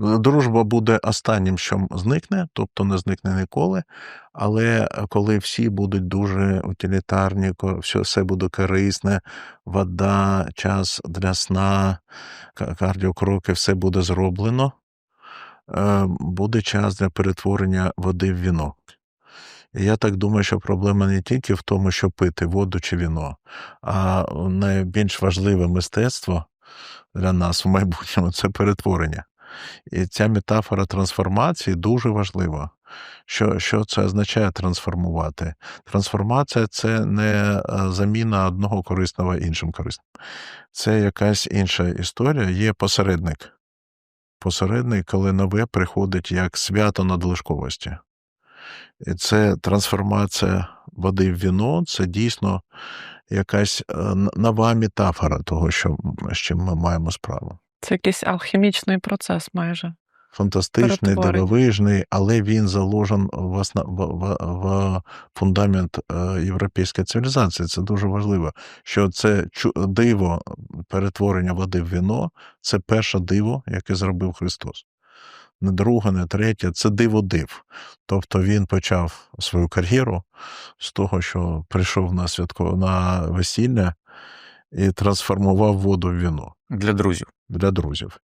Дружба буде останнім, що зникне, тобто не зникне ніколи. Але коли всі будуть дуже утилітарні, все, все буде корисне, вода, час для сна, кардіокроки, все буде зроблено, е, буде час для перетворення води в віно. Я так думаю, що проблема не тільки в тому, що пити воду чи віно, а найбільш важливе мистецтво для нас в майбутньому це перетворення. І ця метафора трансформації дуже важлива. Що, що це означає трансформувати? Трансформація це не е, заміна одного корисного іншим корисним. Це якась інша історія. Є посередник. Посередник, коли нове приходить як свято надлишковості. І це трансформація води в віно, це дійсно якась е, нова метафора того, що, з чим ми маємо справу. Це якийсь алхімічний процес майже. Фантастичний, дивовижний, але він заложен в, осна... в, в, в фундамент е, європейської цивілізації. Це дуже важливо. Що це диво перетворення води в віно це перше диво, яке зробив Христос. Не друге, не третє, це диво див. Тобто він почав свою кар'єру з того, що прийшов на святко на весілля і трансформував воду в віно Для друзів. Для друзів.